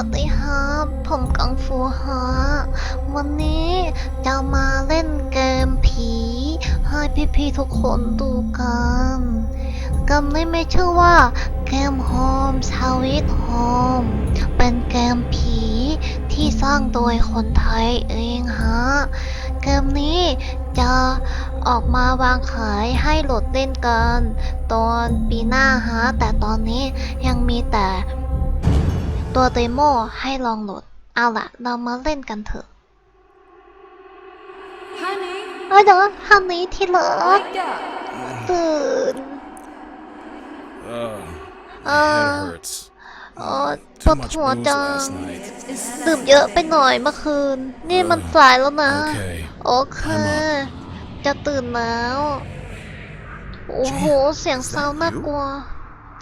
วัสดีครับผมกังฟูฮะวันนี้จะมาเล่นเกมผี ให้พี่ๆทุกคนดูกันเกมนี้ไม่ชื่อว่าเกมโฮมสวิตโฮมเป็นเกมผีที่สร้างโดยคนไทยเองฮะ เกมนี้จะออกมาวางขายให้โหลดเล่นกัน ตอนปีหน้าฮะ แต่ตอนนี้ยังมีแต่ ตัวเดโมให้ลองโหลด เอาล่ะ เรามาเล่นกันเถอะ Honey, เอ้ยเดี๋ยวฮันนี้ที่เหลือ wake up. ตื่น Ugh, my Uh, head hurts. เออป Too วด much หัว booze จัง last night. ดื่มเยอะไปหน่อยเมื่อคืน นี่มันสายแล้วนะ Okay. โอเค จะตื่นแล้ว โอ้โห เสียงซาวน่ากลัว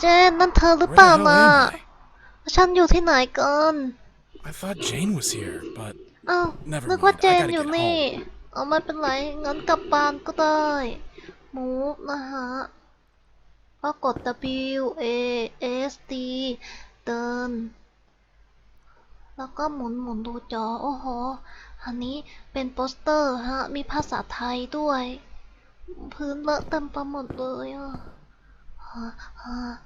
เจนนั่นเธอหรือ Where เปล่า the hell นะ am ฉันอยู่ที่ไหนกัน I? I thought Jane was here, but เอ้า Never นึกว่า mind, เจ I น gotta อยู่ get นี่ home. เอาไม่เป็นไร งั้นกลับบ้านก็ได้ มูฟนะฮะก็กด W A S D เดิน แล้วก็หมุนหมุนดูจอ โอ้โห อันนี้เป็นโปสเตอร์ฮะ มีภาษาไทยด้วย พื้นเลอะเต็มไปหมดเลยอะฮะฮะ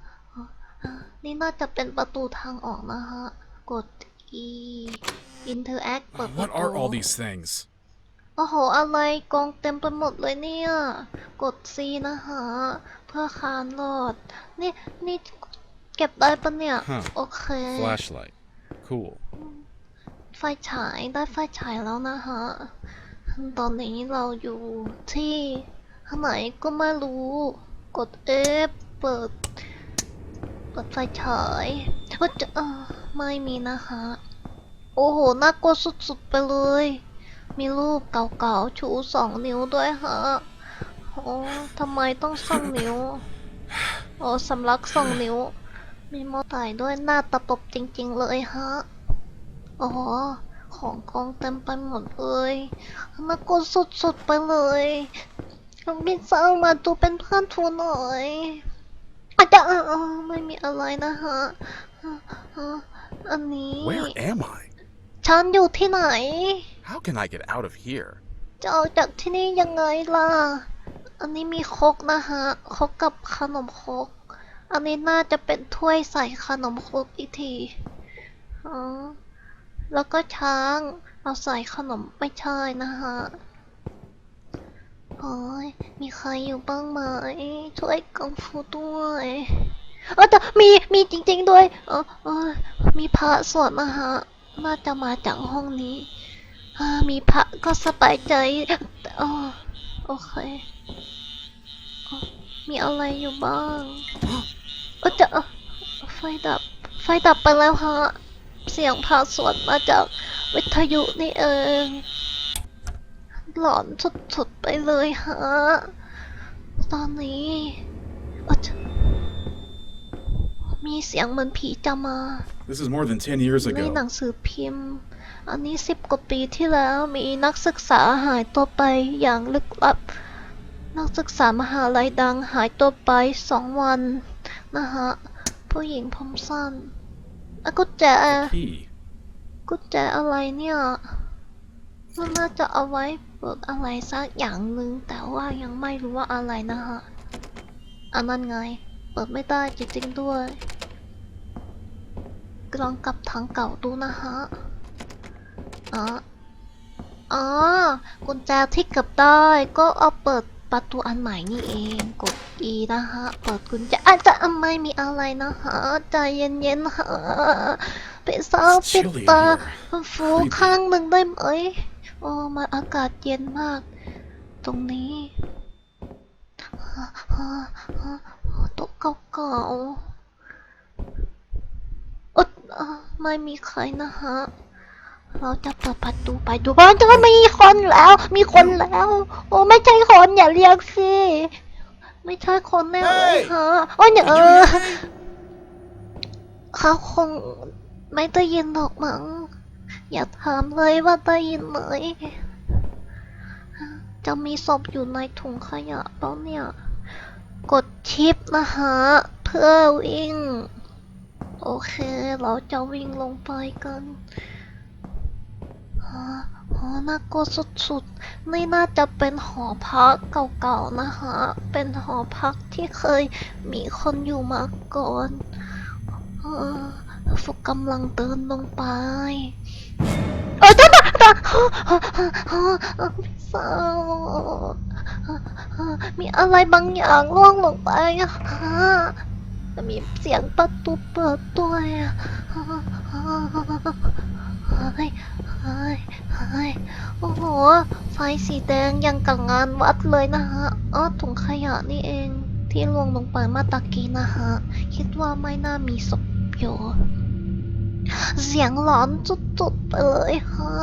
ฮะ นี่น่าจะเป็นประตูทางออกนะฮะ กด E Interact เปิดประ what ตู are all these things? โอ้โห อะไรกองเต็มไปหมดเลยเนี่ย กด C นะฮะ เพื่อคานหลอด นี่นี่เก็บได้ปะเนี่ย ฮะ โอเค Flashlight. Cool. ไฟฉายได้ไฟฉายแล้วนะฮะ ตอนนี้เราอยู่ที่ไหนก็ไม่รู้ กด F เปิด เปิดไฟฉายว่าจะเออไม่มีนะคะ โอ้โห น่ากลัวสุดๆไปเลย มีรูปเก่าๆ ชูสองนิ้วด้วยฮะ โอ้ทำไมต้องสองนิ้ว โอ้สำลักสองนิ้ว มีมอไตด้วยหน้าตะปบจริงๆเลยฮะ โอ้ของกองเต็มไปหมดเลยน่ากลัวสุดๆไปเลยพี่สาวมาดูเป็นเพื่อนทูหน่อย อาจจะอ่าไม่มีอะไรนะฮะอ่าอ่าอันนี้ Where am I? ฉันอยู่ที่ไหน How can I get out of here? จะออกจากที่นี่ยังไงล่ะ อันนี้มีครกนะฮะครกกับขนมครกอันนี้น่าจะเป็นถ้วยใส่ขนมครกอีกทีอ๋อแล้วก็ช้าง เอาใส่ขนมไม่ใช่นะฮะ โอ้ยมีใครอยู่บ้างไหม ช่วยกังฟูด้วยเออแต่มี มีจริง ๆ ด้วย เออเออมีพระสวดนะฮะน่าจะมาจากห้องนี้อ่ามีพระก็สบายใจอ๋อโอเค มีอะไรอยู่บ้างเออจะไฟดับ ไฟดับไปแล้วฮะ เสียงพระสวดมาจากวิทยุนี่เอง หลอนสุดๆไปเลยฮะ ตอนนี้เอ้อจะมีเสียงเหมือนผีจะมา This is more than 10 years ใน ago. หนังสือพิมพ์ อันนี้สิบกว่าปีที่แล้วมีนักศึกษาหายตัวไปอย่างลึกลับ นักศึกษามหาลัยดังหายตัวไปสองวัน นะฮะ ผู้หญิงผมสั้นอะกุญแจ Key. กุญแจอะไรเนี่ยมันน่าจะเอาไว้ เปิดอะไรสักอย่างหนึ่งแต่ว่ายังไม่รู้ว่าอะไรนะฮะอันนั้นไง เปิดไม่ได้จริงๆด้วยลองกลับทางเก่าดูนะฮะอ๋ออ๋อกุญแจที่เก็บได้ก็เอาเปิดประตูอันใหม่นี่เองกด E นะฮะเปิดกุญแจอาจจะไม่มีอะไรนะฮะใจเย็นๆฮะไปเศร้า It's ปิด chilly in ตา here. ฟูข้างหนึ่งได้ไหม โอ้มันอากาศเย็นมาก ตรงนี้ฮะฮะฮะโต๊ะเก่าๆอดอ่าไม่มีใครนะฮะ เราจะเปิดประตูไปดูบ้านจะมีคนแล้ว มีคนแล้ว โอ้ไม่ใช่คนอย่าเรียกสิ ไม่ใช่คนแน่เลยฮะโอ้ยเนี่ยเออเขาคงไม่ได้ยินหรอกมั้ง อย่าถามเลยว่าได้ยินไหมจะมีศพอยู่ในถุงขยะแล้วเนี่ย กดชิปนะฮะ เพื่อวิ่ง โอเค เราจะวิ่งลงไปกันฮะหอน่ากลัวสุดๆ นี่น่าจะเป็นหอพักเก่าๆ นะคะเป็นหอพักที่เคยมีคนอยู่มาก่อนเออฟุกกำลังเดินลงไป เออจ้าจ้าจ้าสาวมีอะไรบางอย่างล่วงลงไปอะมีเสียงประตูเปิดด้วยอะเฮ้ยเฮ้ยเฮ้ยโอ้โห ไฟสีแดงยังกับงานวัดเลยนะฮะอ๋อถุงขยะนี่เองที่ล่วงลงไปมื่อตะกี้นะฮะ คิดว่าไม่น่ามีศพอยู่ เสียงหลอนจุดๆไปเลยฮะ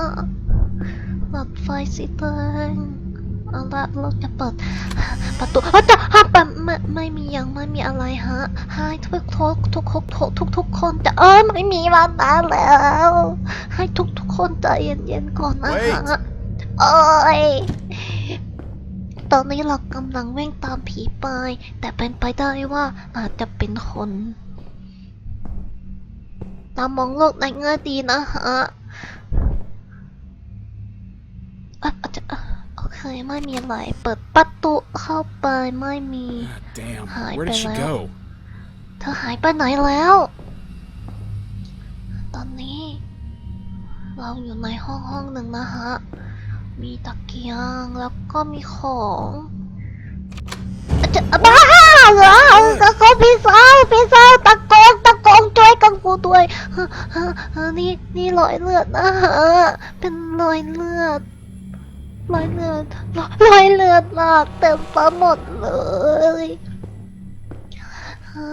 หลอดไฟสีแดงเอาละเราจะเปิดประตูอ้าวจะฮะแบบไม่ไม่มียังไม่มีอะไรฮะให้ทุกทุกทุกทุกทุกทุกทุกคนจะเออไม่มีมานานแล้ว ให้ทุกทุกคนใจเย็นๆก่อนนะฮะโอ้ยตอนนี้เรากำลังวิ่งตามผีไป แต่เป็นไปได้ว่าอาจจะเป็นคน ตามมองโลกในแง่ดีนะฮะอะอาจจะอะโอเคไม่มีอะไร เปิดประตูเข้าไปไม่มี Ah, damn. Hi, Where did she Bella. go? เธอหายไปไหนแล้ว ตอนนี้ เราอยู่ในห้องห้องหนึ่งนะฮะ มีตะเกียงแล้วก็มีของอาจจะบ้าเหรอตะโกนพี่สาวพี่สาวตะโกนตะ โกนช่วยกังฟูด้วยเฮ้อเฮ้อเฮ้อนี่นี่รอยเลือดนะฮะเป็นรอยเลือดรอยเลือดรอยเลือดมากเต็มไปหมดเลย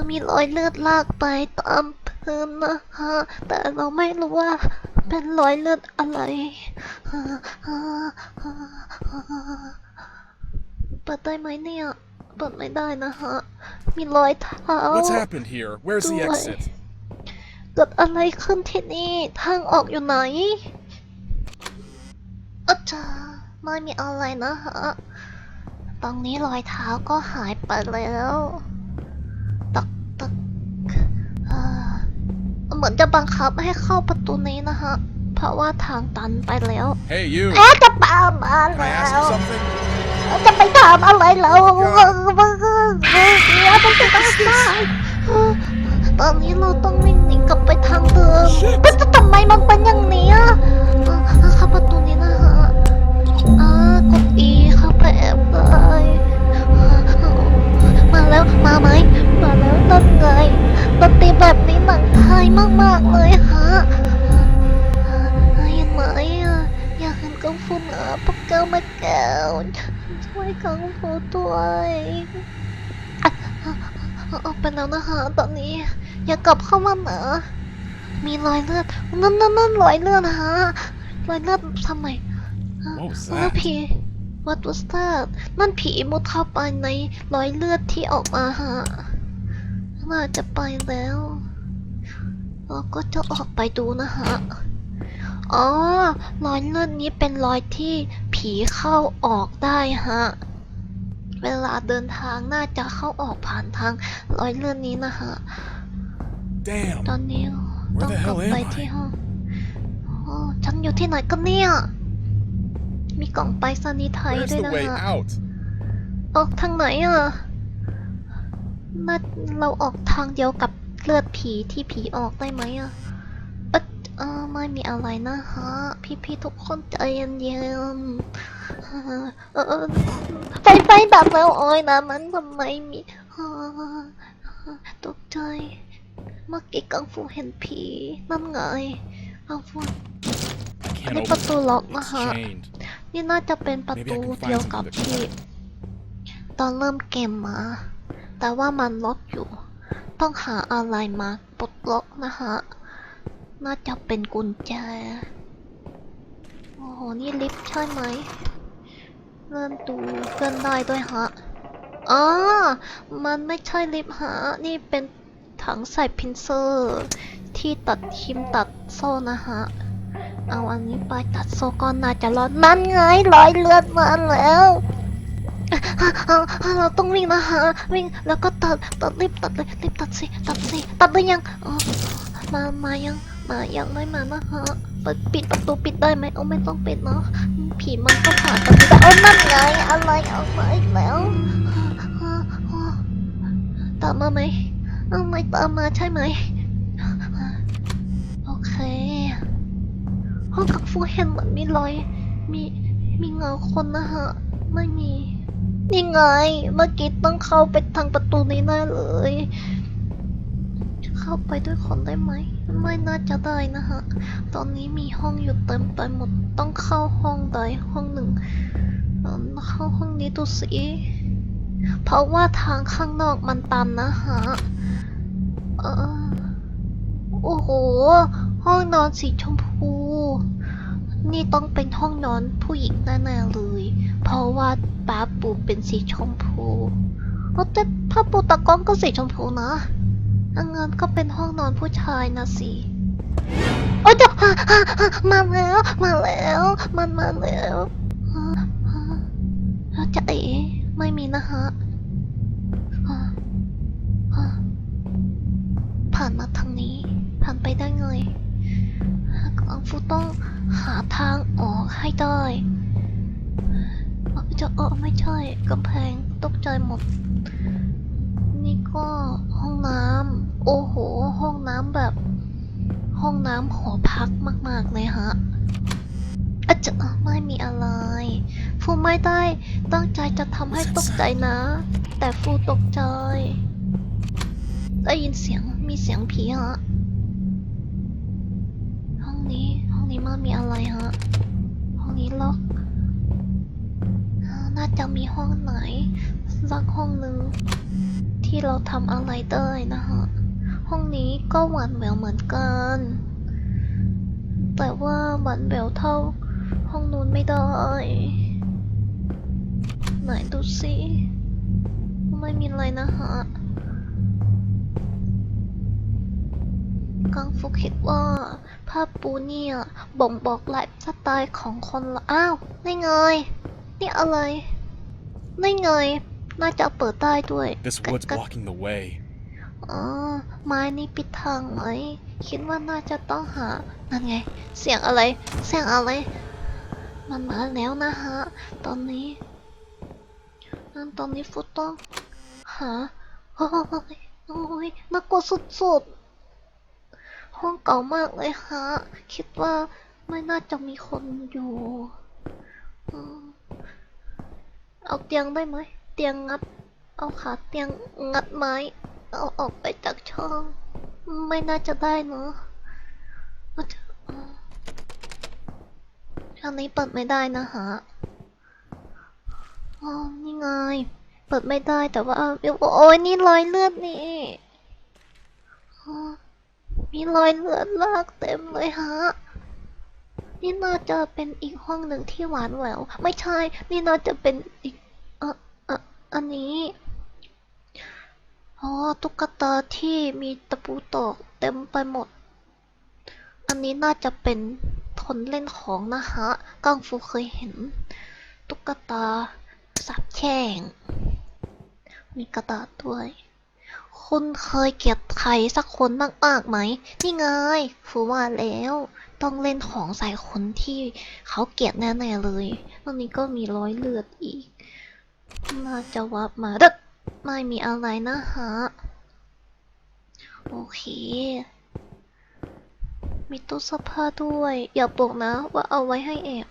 มีรอยเลือดลากไปตามพื้นนะฮะแต่เราไม่รู้ว่าเป็นรอยเลือดอะไรเปิดได้ไหมเนี่ย เปิดไม่ได้นะฮะ มีรอยเท้า What's happened here? Where's the Do I- exit? เกิดอะไรขึ้นที่นี่ ทางออกอยู่ไหนอาจารย์ไม่มีอะไรนะฮะตอนนี้รอยเท้าก็หายไปแล้วตักตักเอ่อเหมือนจะบังคับให้เข้าประตูนี้นะฮะ เพราะว่าทางตันไปแล้ว Hey, you. เอ๊ะจะปามา Can I แล้ ask you ว something? จะไปถามอะไรแล้วมันก็เดี๋ยมันจะต้องได้ตอนนี้เราต้องวิ่งหนีกลับไปทางเดิมแต่ทำไมมันเป็นอย่างนี้อะเข้าประตูนี้นะฮะอ่ากด E เข้าไปแอบเลยมาแล้วมาไหมมาแล้วนั่นไงดนตรีแบบนี้หนังไทยมากๆเลยฮะเห็นไหมอะอยากเห็นกังฟูนะพวกเก้ามาแก้ว ช่วยกังฟูด้วยอะเอาไปแล้วนะคะตอนนี้ อย่ากลับเข้ามานะมีรอยเลือดนั่นนั่นนั่นรอยเลือดนะฮะรอยเลือดทำไม What was นั่น that? ผี What was that นั่นผีมุดเข้าไปในรอยเลือดที่ออกมาฮะน่าจะไปแล้ว เราก็จะออกไปดูนะฮะ อ๋อ รอยเลือดนี้เป็นรอยที่ ผีเข้าออกได้ฮะ เวลาเดินทางน่าจะเข้าออกผ่านทางรอยเลือดนี้นะฮะ Damn. ตอนนี้ Where ต้อง the กลับ hell am ไป I? ที่ห้องโอ้ฉันอยู่ที่ไหนกันเนี่ย มีกล่องไปรษณีย์ไทย Where's ด้วย the นะ way ฮะ out? ออกทางไหนอะน่าเราออกทางเดียวกับเลือดผีที่ผีออกได้ไหมอะเอ๊ะ เออไม่มีอะไรนะฮะ พี่ๆทุกคนใจเย็นๆเออเออไฟไฟดับแล้วโอ้ยนะมันทำไมมีเออตกใจ เมื่อกี้กังฟูเห็นผีนั่นไงกังฟู I อัน can't นี้ open ประตู it. ล็อกนะ It's ฮะ chained. นี่น่าจะเป็นประ Maybe I ตู can find เดียวกับ something to ที่ cut. ตอนเริ่มเกมมา แต่ว่ามันล็อกอยู่ ต้องหาอะไรมาปลดล็อกนะฮะ น่าจะเป็นกุญแจ โอ้โห นี่ลิฟต์ใช่ไหม เลื่อนดูเลื่อนได้ด้วยฮะ อ๋อ มันไม่ใช่ลิฟต์ฮะ นี่เป็นถังใส่พินเซอร์ ที่ตัดคิมตัดโซ่นะฮะ เอาอันนี้ไปตัดโซ่ก็น่าจะรอดนั่นไงรอยเลือดมาแล้วเราต้องวิ่งนะฮะวิ่งแล้วก็ตัดตัดรีบตัดเลยรีบตัดสิตัดสิตัดได้ยังมามายัง มายังไม่มานะฮะปิดปิดประตูปิดได้ไหมโอ้ไม่ต้องปิดเนาะผีมันก็ผ่านกันไม่ได้โอ้นั่นไงอะไรเอามาอีกแล้วตามมาไหมเอาไม่ตามมาใช่ไหมโอเคห้องกักฟูเห็นเหมือนมีรอยมีมีเงาคนนะฮะไม่มีนี่ไง เมื่อกี้ต้องเข้าไปทางประตูนี้แน่เลย เข้าไปด้วยคนได้ไหม ไม่น่าจะได้นะฮะ ตอนนี้มีห้องอยู่เต็มไปหมด ต้องเข้าห้องใดห้องหนึ่ง เข้าห้องนี้ดูสิ เพราะว่าทางข้างนอกมันตันนะฮะ เออ โอ้โห ห้องนอนสีชมพู นี่ต้องเป็นห้องนอนผู้หญิงแน่ๆเลย เพราะว่าป้าปูเป็นสีชมพูโอ้แต่ผ้าปูตะกร้องก็สีชมพูนะ อังเงินก็เป็นห้องนอนผู้ชายนะสิ โอ้ยเจ้าฮ่าฮ่าฮ่ามาแล้ว มาแล้ว มันมาแล้วฮ่าฮ่าจะเอ๋ไม่มีนะฮะฮ่าฮ่าผ่านมาทางนี้ ผ่านไปได้ไงกังฟูต้องหาทางออกให้ได้จะเออไม่ใช่กำแพงตกใจหมด นี่ก็ห้องน้ำ โอ้โห ห้องน้ำแบบ ห้องน้ำหอพักมาก ๆ เลยฮะอาจจะไม่มีอะไร ฟูไม่ได้ตั้งใจจะทำให้ตกใจนะ แต่ฟูตกใจ ได้ยินเสียงมีเสียงผีฮะ ห้องนี้ห้องนี้มันมีอะไรฮะ ห้องนี้ล็อกอ่าน่าจะมีห้องไหนสักห้องหนึ่งที่เราทำอะไรได้นะฮะ ห้องนี้ก็หวานแหววเหมือนกัน แต่ว่าหวานแหววเท่าห้องนู้นไม่ได้ ไหนดูสิ ไม่มีอะไรนะฮะกังฟุกคิดว่าผ้าปูเนี่ยบ่งบอกไลฟ์สไตล์ของคนละอ้าวนี่ไง นี่อะไรนี่ไง น่าจะเปิดได้ด้วย This กะ wood's กะ blocking the way. อ๋อไม้นี่ปิดทางไหมคิดว่าน่าจะต้องหา นั่นไง เสียงอะไร เสียงอะไร มันมาแล้วนะฮะ ตอนนี้ นั่นตอนนี้ฟุตต้องหาโอ้ยโอ้ยน่ากลัวสุดๆ ห้องเก่ามากเลยฮะ คิดว่าไม่น่าจะมีคนอยู่ เอาเตียงได้ไหม เตียงงัด เอาขาเตียงงัดไม้ เอาออกไปจากช่อง ไม่น่าจะได้เนอะอาจจะอืมอันนี้เปิดไม่ได้นะฮะอ๋อนี่ไง เปิดไม่ได้แต่ว่าเดี๋ยวโอ้ยนี่รอยเลือดนี่มีรอยเลือดลากเต็มเลยฮะ นี่น่าจะเป็นอีกห้องหนึ่งที่หวานแหวว ไม่ใช่ นี่น่าจะเป็นอีก เอ่อเอ่ออันนี้ อ๋อตุ๊กตาที่มีตะปูตอกเต็มไปหมด อันนี้น่าจะเป็นคนเล่นของนะฮะกังฟูเคยเห็น ตุ๊กตาสับแช่ง มีกระดาษด้วย คุณเคยเกลียดใครสักคนมากๆไหม นี่ไงฟูว่าแล้ว ต้องเล่นของใส่คนที่เขาเกลียดแน่ๆเลยตอนนี้ก็มีร้อยเลือดอีก น่าจะวับมาดึก ไม่มีอะไรนะฮะ โอเค มีตู้เสื้อผ้าด้วย อย่าบอกนะว่าเอาไว้ให้แอบ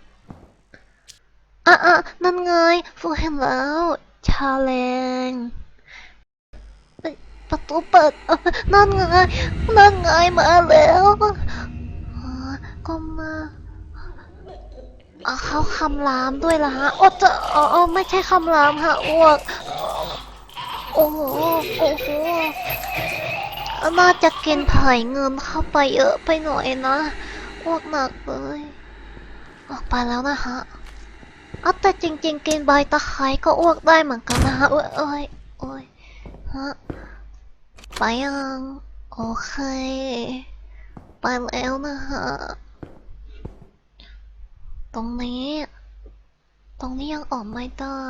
อะอะนั่นไงฟูเห็นแล้ว ชาแรงประตูเปิดนั่นไงนั่นไงมาแล้วก็มาเอาเขาคำรามด้วยล่ะฮะ โอ้จะอ๋อไม่ใช่คำรามฮะอ้วก โอ้โห โอ้โหน่าจะกินไผ่เงินเข้าไปเยอะไปหน่อยนะอ้วกหนักเลย ออกไปแล้วนะฮะเอาแต่จริง ๆ กินใบตะไคร้ก็อ้วกได้เหมือนกันนะฮะโอ้ยโอ้ยโอ้ยฮะ ไปยังโอเค ไปแล้วนะฮะ ตรงนี้ ตรงนี้ยังออกไม่ได้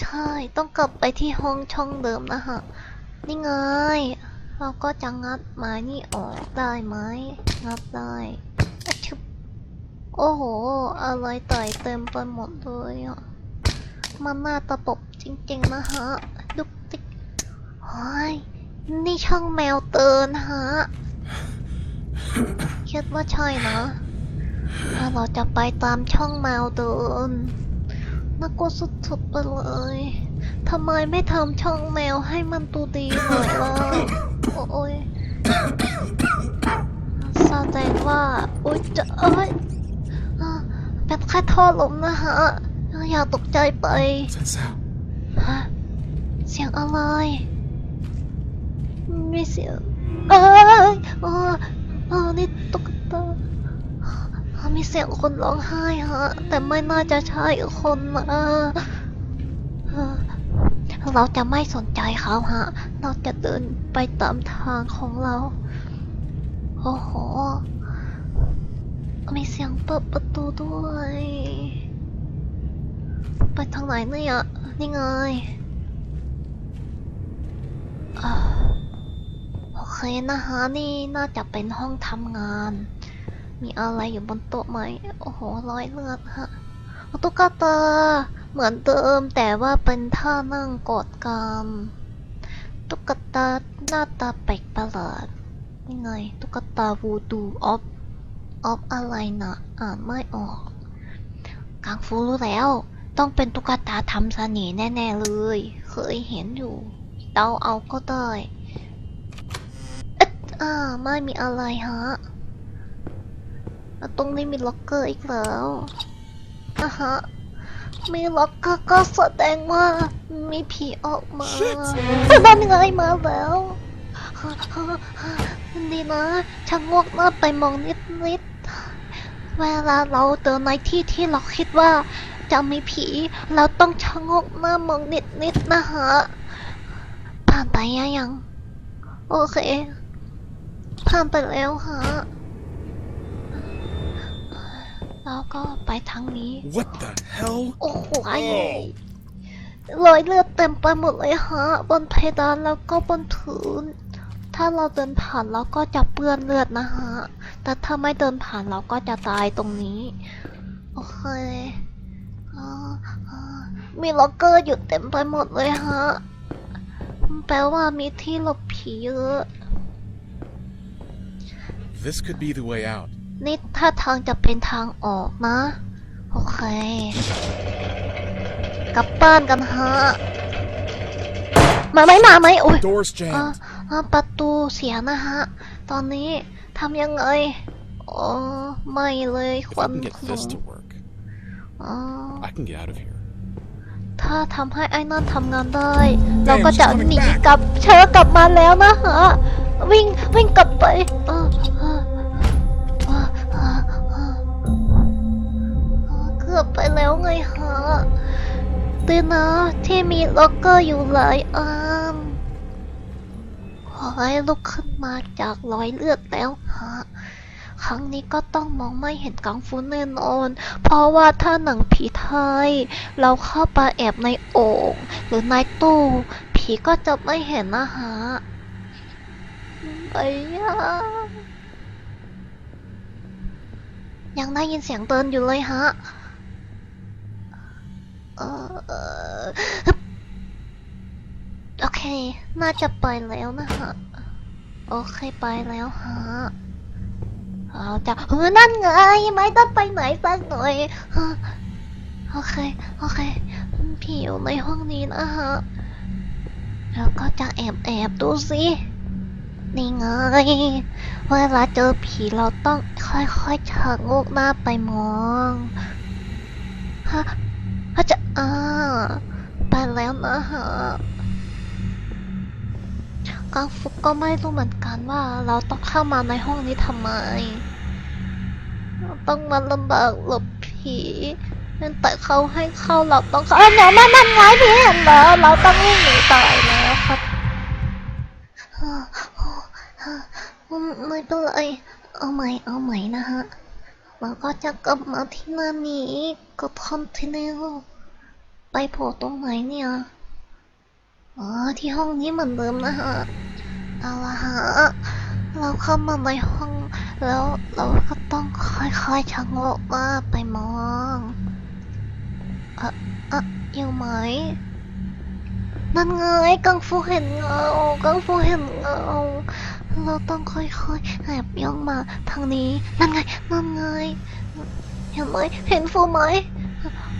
ใช่ ต้องกลับไปที่ห้องช่องเดิมนะฮะ นี่ไง เราก็จะงัดไม้นี่ออกได้ไหม งัดได้ชึบโอ้โห อะไรต่เต็มไปหมดเลยอะมันน่าตะปบจริงๆนะฮะดุกติกเฮ้ย นี่ช่องแมวเตือนฮะ คิดว่าใช่นะ ถ้าเราจะไปตามช่องแมวเดิน น่ากลัวสุดๆไปเลย ทำไมไม่ทำช่องแมวให้มันดูดีหน่อยล่ะ โอ้ยแสดงว่า อุ้ยจะเอ้ยอะเป็นแค่ท่อลมนะฮะ อย่าตกใจไปฮะเสียงอะไร ไมีเสียง เอ้ยอ๋ออ๋อนี่ตุ๊กตา อ๋อมีเสียงคนร้องไห้ฮะ แต่ไม่น่าจะใช่คนนะเราจะไม่สนใจเขาฮะ เราจะเดินไปตามทางของเรา โอ้โห มีเสียงเปิดประตูด้วย ไปทางไหนเนี่ย นี่ไงโอเคนะฮะ นี่น่าจะเป็นห้องทำงาน มีอะไรอยู่บนโต๊ะไหม โอ้โหรอยเลือดฮะตุ๊กตา เหมือนเดิมแต่ว่าเป็นท่านั่งกอดกันตุ๊กตาหน้าตาแปลกประหลาดนี่ไงตุ๊กตาวูดูออฟออฟอะไรนะอ่านไม่ออกกังฟูรู้แล้ว ต้องเป็นตุ๊กตาทำเสน่ห์แน่ ๆ เลย เคยเห็นอยู่เดาเอาก็ได้เอ๊ะอ่าไม่มีอะไรฮะ อะตรงนี้มีล็อกเกอร์อีกแล้วอะฮะ มีล็อกเกอร์ก็แสดงว่ามีผีออกมา Shit นั่นไงมาแล้วฮะฮะฮะดีนะชะโงกหน้าไปมองนิดๆเวลาเราเดินในที่ที่เราคิดว่าจะมีผี เราต้องชะโงกหน้ามองนิดนิดๆนะฮะ ผ่านไปยังยัง โอเค ผ่านไปแล้วฮะ แล้วก็ไปทางนี้ What the hell? โอ้โหโอ้รอยเลือดเต็มไปหมดเลยฮะ บนเพดานแล้วก็บนพื้นถ้าเราเดินผ่านเราก็จะเปื้อนเลือดนะฮะ แต่ถ้าไม่เดินผ่านเราก็จะตายตรงนี้ โอเคอ่าอ่ามีล็อกเกอร์อยู่เต็มไปหมดเลยฮะ แปลว่ามีที่หลบผีเยอะ This could be the way out. นี่ถ้าทางจะเป็นทางออกนะ โอเค กลับบ้านกันฮะ มาไหมมาไหมโอ้ย Door's อ่า jammed. อ่าประตูเสียนะฮะ ตอนนี้ทำยังไงอ๋อไม่เลยค If วั I น can get ขน this ม to work, อ๋อ I can get out of here. ถ้าทำให้ไอ้นั่นทำงานได้ เรา Damn, ก็ she's จะ coming หนี back. กลับเชิญกลับมาแล้วนะฮะ วิ่งวิ่งกลับไปเออเออเอ กือบไปแล้วไงฮะดีนะที่มีล็อกเกอร์อยู่หลายอันขอให้ลุกขึ้นมาจากรอยเลือดแล้วฮะครั้งนี้ก็ต้องมองไม่เห็นกังฟูแน่นอน เพราะว่าถ้าหนังผีไทย เราเข้าไปแอบในโอ่งหรือในตู้ ผีก็จะไม่เห็นนะฮะไปยังยังได้ยินเสียงเดินอยู่เลยฮะ เออโอเค น่าจะไปแล้วนะฮะ โอเคไปแล้วฮะเราจะเออนั่นไงไม่ต้องไปไหนสักหน่อยโอเค โอเคผีอยู่ในห้องนี้นะฮะ แล้วก็จะแอบแอบดูสินี่ไง เวลาเจอผีเราต้องค่อยๆชะงกหน้าไปมอง ฮะ ฮะจะอ่าไปแล้วนะฮะกังฟุกก็ไม่รู้เหมือนกันว่า เราต้องเข้ามาในห้องนี้ทำไม ต้องมาลำบากหลบผีแต่เขาให้เข้าเราต้องเข้าอ้าวเดี๋ยวนั่นนั่นไงพี่เห็นแล้วเราต้องวิ่งหนีตายแล้วครับไม่เป็นไรเอาใหม่เอาใหม่นะฮะ เราก็จะกลับมาที่นั่นนี้ก็คอนติเนียไปโผล่ตรงไหนเนี่ย อ๋อ ที่ห้องนี้เหมือนเดิมนะฮะ เอาละฮะ เราเข้ามาในห้อง แล้วเราก็ต้องค่อยๆชะโงกหน้าไปมองอะอะอยู่ไหม นั่นไงกังฟูเห็นเงากังฟูเห็นเงา เราต้องค่อยๆแอบย่องมาทางนี้ นั่นไง นั่นไง เห็นไหม เห็นฟูไหม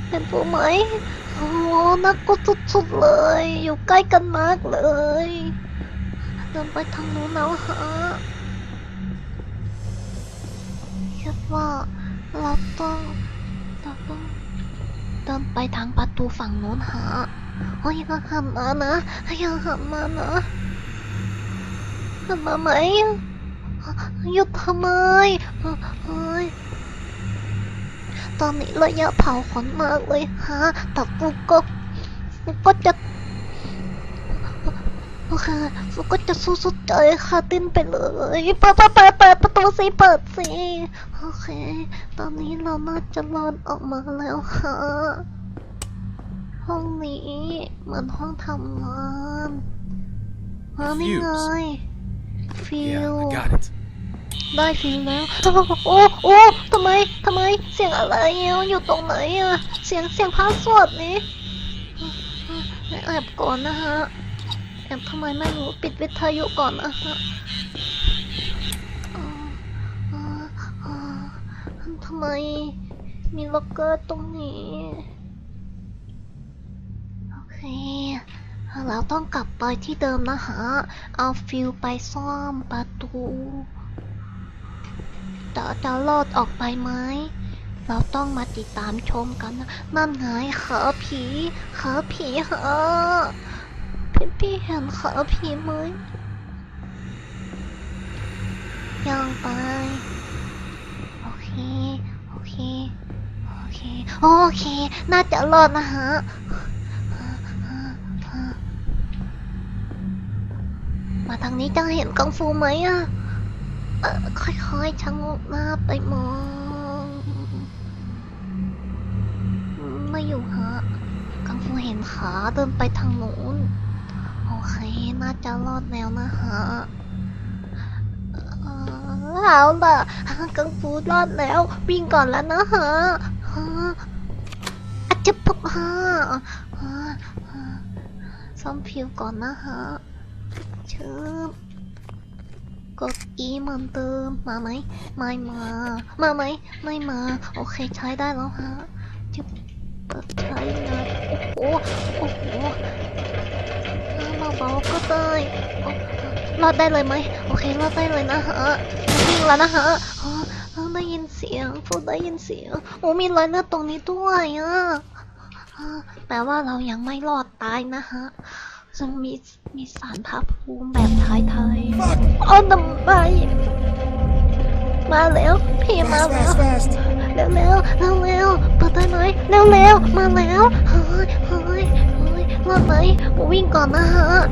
เห็นฟูไหม โอ้น่ากลัวสุดๆเลย อยู่ใกล้กันมากเลย เดินไปทางนู้นแล้วฮะคิดว่าเราต้องเราต้องเดินไปทางประตูฝั่งนู้นฮะโอ้ยยังหันมานะยังหันมานะ หันมาไหมหยุดทำไมเฮ้ยตอนนี้ระยะเผาขนมากเลยฮะแต่กูก็กูก็จะโอเคฟุกก็จะสู้สุดใจค่ะติ้นไปเลยเปิดเปิดเปิดเปิดประตูสิเปิดสิโอเค ตอนนี้เราน่าจะรอดออกมาแล้วค่ะห้องนี้เหมือนห้องทำงานอ๋อนี่ไง ฟิล Yeah, I got it. ได้ฟิลแล้ว โอ้โอ้ทำไมทำไม เสียงอะไรอะอยู่ตรงไหนอะ เสียงเสียงพาสวดนี่แอบก่อนนะฮะ แอบทำไมไม่รู้ ปิดวิทยุก่อนนะฮะอ่าอ่าอ่าทำไม มีล็อกเกอร์ตรงนี้ โอเค เราต้องกลับไปที่เดิมนะฮะ เอาฟิลไปซ่อมประตูจะจะรอดออกไปไหม เราต้องมาติดตามชมกันนะ นั่นไงขาผีขาผีฮะพี่พี่เห็นขาผีไหมย่องไป โอเค โอเค โอเค โอเค น่าจะรอดนะฮะ มาทางนี้จะเห็นกังฟูไหมอะค่อยๆชะงกหน้าไปมอง ไม่อยู่ฮะ กังฟูเห็นขาเดินไปทางนู้น โอเค น่าจะรอดแล้วนะฮะเอาล่ะกังฟูรอดแล้ว วิ่งก่อนแล้วนะฮะอาจจะปบฮะซ่อมผิวก่อนนะฮะ ชืบกด E เหมือนเดิมมาไหมไม่มา มาไหมไม่มา โอเคใช้ได้แล้วฮะจะเปิดใช้งานโอ้โหโอ้โหเบาๆก็ได้รอดได้เลยไหมโอเครอดได้เลยนะฮะวิ่งแล้วนะฮะได้ยินเสียงพูได้ยินเสียงโอ้มีรอยเลือดตรงนี้ด้วยอะแปลว่าเรายังไม่รอดตายนะฮะ จะมีมีสารพระภูมิแบบไทยๆอ้ทำไมมาแล้วพี่มาแล้วเร็วเร็วเร็วเร็วเปิดได้ไหมเร็วเร็วมาแล้วเฮ้ยเฮ้ยเฮ้ยรอดไหมวิ่งก่อนนะฮะอะ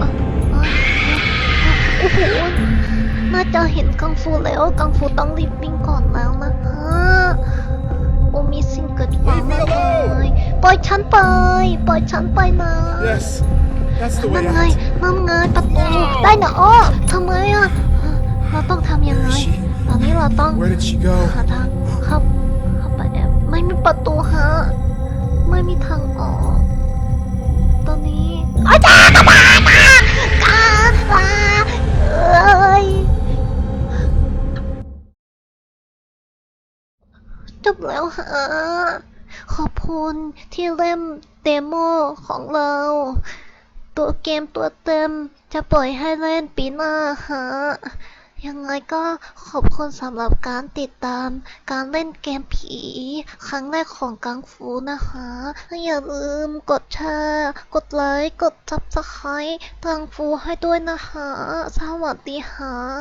อะโอ้โหน่าจะเห็นกังฟูแล้วกังฟูต้องรีบวิ่งก่อนแล้วนะฮะ โอ้มีสิ่งเกิดความ Leave me มาก alone มายปล่อยฉันไป ปล่อยฉันไปนะ Yes, that's the นั่น way ไง out. นั่นไงประตู ได้นะอ้อทำไมอะ เราต้องทำยังไง Where is she? ตอนนี้เราต้อง Where did she go? หาทางเข้าเข้าไปแอบไม่มีประตูฮะ ไม่มีทางออก แล้วฮะขอบคุณที่เล่มเดโมของเรา ตัวเกมตัวเต็มจะปล่อยให้เล่นปีหน้าฮะยังไงก็ขอบคุณสำหรับการติดตามการเล่นเกมผี ครั้งแรกของกังฟูนะคะ อย่าลืมกดแชร์ กดไลค์ กดซับสไครต์กังฟูให้ด้วยนะคะ สวัสดีค่ะ